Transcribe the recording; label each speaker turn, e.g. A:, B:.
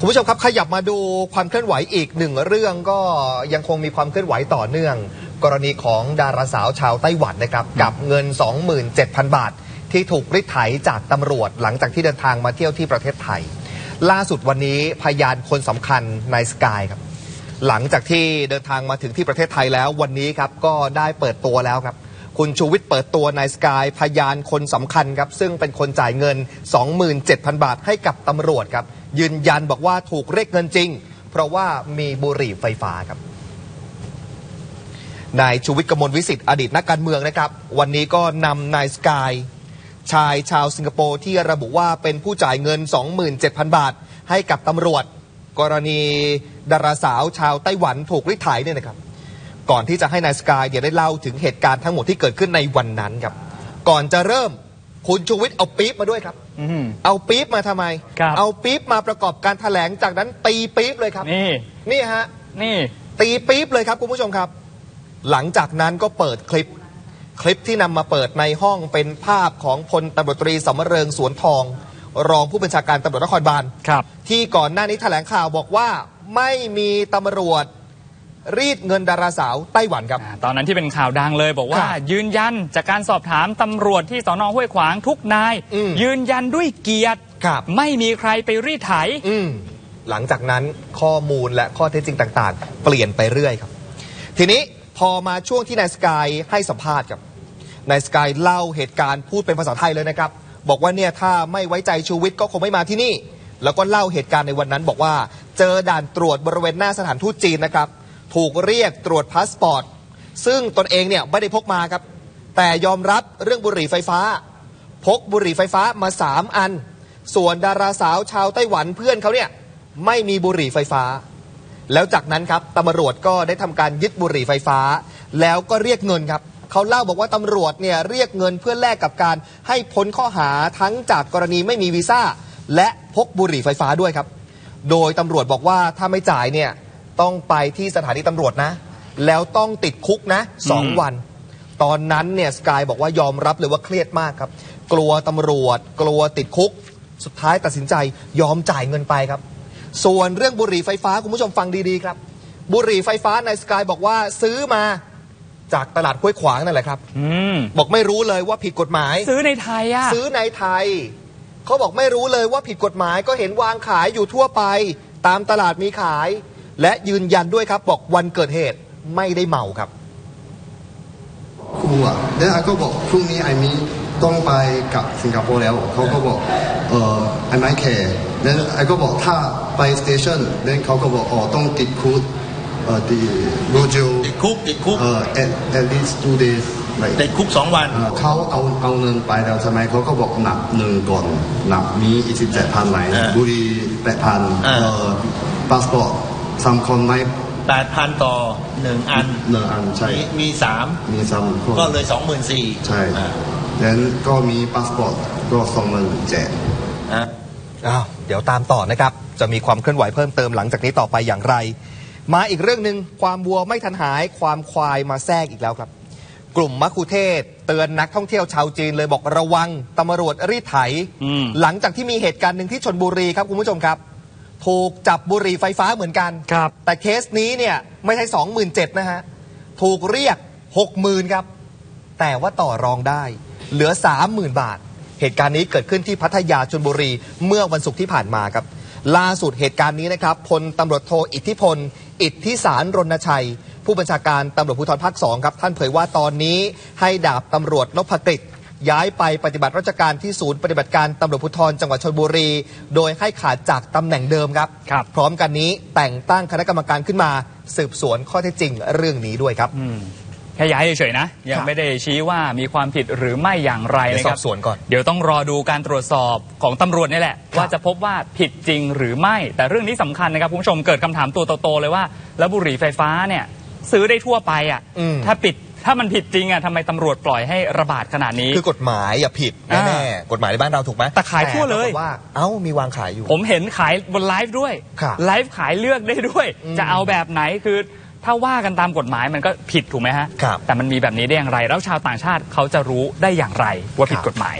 A: คุณผู้ชมครับขยับมาดูความเคลื่อนไหวอีกหนึ่งเรื่องก็ยังคงมีความเคลื่อนไหวต่อเนื่อง กรณีของดาราสาวชาวไต้หวันนะครับกับเงิน 27,000 บาท ที่ถูกริดไถจากตำรวจ หลังจากที่เดินทางมาเที่ยวที่ประเทศไทย ล่าสุดวันนี้พยานคนสำคัญในสกายครับ หลังจากที่เดินทางมาถึงที่ประเทศไทยแล้ววันนี้ครับก็ได้เปิดตัวแล้วครับคุณชูวิทย์เปิดตัวในสกายพยานคนสำคัญครับซึ่งเป็นคนจ่ายเงิน 27,000 บาทให้กับตำรวจครับ ยืนยันบอกว่าถูกเรียกเงินจริง เพราะว่ามีบุหรี่ไฟฟ้าครับนายชูวิทย์กมลวิสิทธิ์อดีตนักการเมืองนะครับ วันนี้ก็นำนายสกายชายชาวสิงคโปร์ที่ระบุว่าเป็นผู้จ่ายเงิน 27,000 บาท ให้กับตำรวจ กรณีดาราสาวชาวไต้หวันถูกริดไถเนี่ยนะครับ ก่อนที่จะให้นายสกายเนี่ยวได้เล่าถึงเหตุการณ์ทั้งหมดที่เกิดขึ้นในวันนั้นครับ ก่อนจะเริ่ม คุณชูวิทย์เอาปี๊บมาด้วยครับ
B: อืม
A: เอาปี๊บมาทำไม
B: ครับ
A: เอาปี๊บมาประกอบการแถลงจากนั้นตีปี๊บเลยครับ
B: นี่
A: นี่ฮะ
B: นี่
A: ตีปี๊บเลยครับคุณผู้ชมครับ หลังจากนั้นก็เปิดคลิป คลิปที่นำมาเปิดในห้องเป็นภาพของพลตำรวจตรีสมเริงสวนทอง รองผู้บัญชาการตำรวจนครบาล
B: ครับ
A: ที่ก่อนหน้านี้แถลงข่าวบอกว่าไม่มีตำรวจ รีดเงินดาราสาวไต้หวันครับ
B: อ่าตอนนั้นที่เป็นข่าวดังเลยบอกว่า
A: ครับ
B: ยืนยันจากการสอบถามตำรวจที่สอนอห้วยขวางทุกนาย
A: อืม
B: ยืนยันด้วยเกียรติ
A: ครับ
B: ไม่มีใครไปรีดไถ
A: อืมหลังจากนั้นข้อมูลและข้อเท็จจริงต่างๆ เปลี่ยนไปเรื่อยครับ ทีนี้พอมาช่วงที่นายสกายให้สัมภาษณ์ครับนายสกายเล่าเหตุการณ์พูดเป็นภาษาไทยเลยนะครับ บอกว่าเนี่ยถ้าไม่ไว้ใจชูวิทย์ก็คงไม่มาที่นี่ แล้วก็เล่าเหตุการณ์ในวันนั้นบอกว่า เจอด่านตรวจบริเวณหน้าสถานทูตจีนนะครับ ถูกเรียกตรวจพาสปอร์ต ซึ่งตนเองเนี่ยไม่ได้พกมาครับ แต่ยอมรับเรื่องบุหรี่ไฟฟ้า พกบุหรี่ไฟฟ้ามา3อัน ส่วนดาราสาวชาวไต้หวันเพื่อนเขาเนี่ยไม่มีบุหรี่ไฟฟ้า แล้วจากนั้นครับตำรวจก็ได้ทำการยึดบุหรี่ไฟฟ้า แล้วก็เรียกเงินครับเขาเล่าบอกว่าตำรวจเนี่ยเรียกเงินเพื่อแลกกับการให้พ้นข้อหาทั้งจากกรณีไม่มีวีซ่า และพกบุหรี่ไฟฟ้าด้วยครับ โดยตำรวจบอกว่าถ้าไม่จ่ายเนี่ย ต้องไปที่สถานีตำรวจนะ แล้วต้องติดคุกนะสอง
B: อืม
A: วัน ตอนนั้นเนี่ยสกายบอกว่ายอมรับเลยว่าเครียดมากครับ กลัวตำรวจ กลัวติดคุก สุดท้ายตัดสินใจยอมจ่ายเงินไปครับ ส่วนเรื่องบุหรี่ไฟฟ้าคุณผู้ชมฟังดีๆครับ บุหรี่ไฟฟ้าในสกายบอกว่าซื้อมาจากตลาดห้วยขวางนั่นแหละครับ
B: อืม
A: บอกไม่รู้เลยว่าผิดกฎหมาย
B: ซื้อในไทยอะ
A: ซื้อในไทยเขาบอกไม่รู้เลยว่าผิดกฎหมายก็เห็นวางขายอยู่ทั่วไป ตามตลาดมีขาย และยืนยันด้วยครับบอกวันเกิดเหตุไม่ได้เมาครับ
C: ครูอะแล้วไอ้ก็บอกพรุ่งนี้ไอ้มีต้องไปกับสิงคโปร์แล้วเขาก็บอกเออไอ้ไม่แคร์แล้วไอ้ก็บอกถ้าไปสเตชันแล้วเขาก็บอกอ๋อต้องติดคุกเอ่อดีโรเจล
D: ติดคุกติดคุก
C: เอ่อ at at least two days
D: ติดคุกสองวัน
C: เอ่อเขาเอาเอาเงินไปแล้วทำไมเขาก็บอกหนักหนึ่งก่อนหนักมีอีกสิบเจ็ดพันไหน
D: อ่า
C: บุหรีแปดพัน
D: อ่า
C: เอ่อพาสปอร์ต สามคนไหม
D: แปดพันต่อหนึ่งอัน
C: หนึ่งอันใช่
D: มีมีสาม
C: มีสามคน
D: ก็เลยสองหมื่นสี่
C: ใช่แล้วก็มีพาสปอร์ตก็สองหมื่นเจ็ด
D: อะ
A: อ้าวเดี๋ยวตามต่อนะครับ จะมีความเคลื่อนไหวเพิ่มเติมหลังจากนี้ต่อไปอย่างไร มาอีกเรื่องหนึ่งความวัวไม่ทันหาย ความควายมาแทรกอีกแล้วครับ กลุ่มมัคคุเทศก์เตือนนักท่องเที่ยวชาวจีนเลยบอกระวังตำรวจรีดไถ
B: อืม
A: หลังจากที่มีเหตุการณ์หนึ่งที่ชนบุรีครับคุณผู้ชมครับ ถูกจับบุหรี่ไฟฟ้าเหมือนกัน
B: ครับ
A: แต่เคสนี้เนี่ยไม่ใช่สองหมื่นเจ็ดนะฮะ ถูกเรียกหกหมื่นครับ แต่ว่าต่อรองได้ เหลือ 30,000 บาท เหตุการณ์นี้เกิดขึ้นที่พัทยาชนบุรีเมื่อวันศุกร์ที่ผ่านมาครับ ล่าสุดเหตุการณ์นี้นะครับพลตำรวจโทอิทธิพล อิทธิสารรณชัย ผู้บัญชาการตำรวจภูธรภาคสองครับ ท่านเผยว่าตอนนี้ให้ดาบตำรวจนพกฤษ ย้ายไปปฏิบัติราชการที่ศูนย์ปฏิบัติการตำรวจภูธรจังหวัดชลบุรี โดยให้ขาดจากตำแหน่งเดิมครับ
B: ครับ
A: พร้อมกันนี้แต่งตั้งคณะกรรมการขึ้นมาสืบสวนข้อเท็จจริงเรื่องนี้ด้วยครับ
B: อืมแค่ย้ายเฉยๆนะ ยั
A: ค
B: ง
A: รับ
B: ไม่ได้ชี้ว่ามีความผิดหรือไม่อย่างไร
A: เดี๋ยว
B: นะค
A: ส
B: รั
A: อบสวนก่อน
B: เดี๋ยวต้องรอดูการตรวจสอบของตำรวจนี่แหละ
A: ครับ
B: ว่าจะพบว่าผิดจริงหรือไม่ แต่เรื่องนี้สำคัญนะครับคุณผู้ชมเกิดคำถามตัวโตๆเลยว่า แล้วบุหรี่ไฟฟ้าเนี่ยซื้อได้ทั่วไปอะ
A: อืม
B: ถ้าปิด ถ้ามันผิดจริงอะทำไมตำรวจปล่อยให้ระบาดขนาดนี้
A: คือกฎหมายอย่าผิด
B: อ่า
A: แน่ๆกฎหมายในบ้านเราถูกไหม
B: แต่ขายทั่วเลย
A: ปรากฏว่าเอ้ามีวางขายอยู่
B: ผมเห็นขายบนไลฟ์ด้วย
A: ครับ
B: ไลฟ์ขายเลือกได้ด้วย
A: อืม
B: จะเอาแบบไหนคือถ้าว่ากันตามกฎหมายมันก็ผิดถูกไหมฮะ
A: ครับ
B: แต่มันมีแบบนี้ได้อย่างไร แล้วชาวต่างชาติเขาจะรู้ได้อย่างไรว่าผิด
A: ครับ
B: กฎหมาย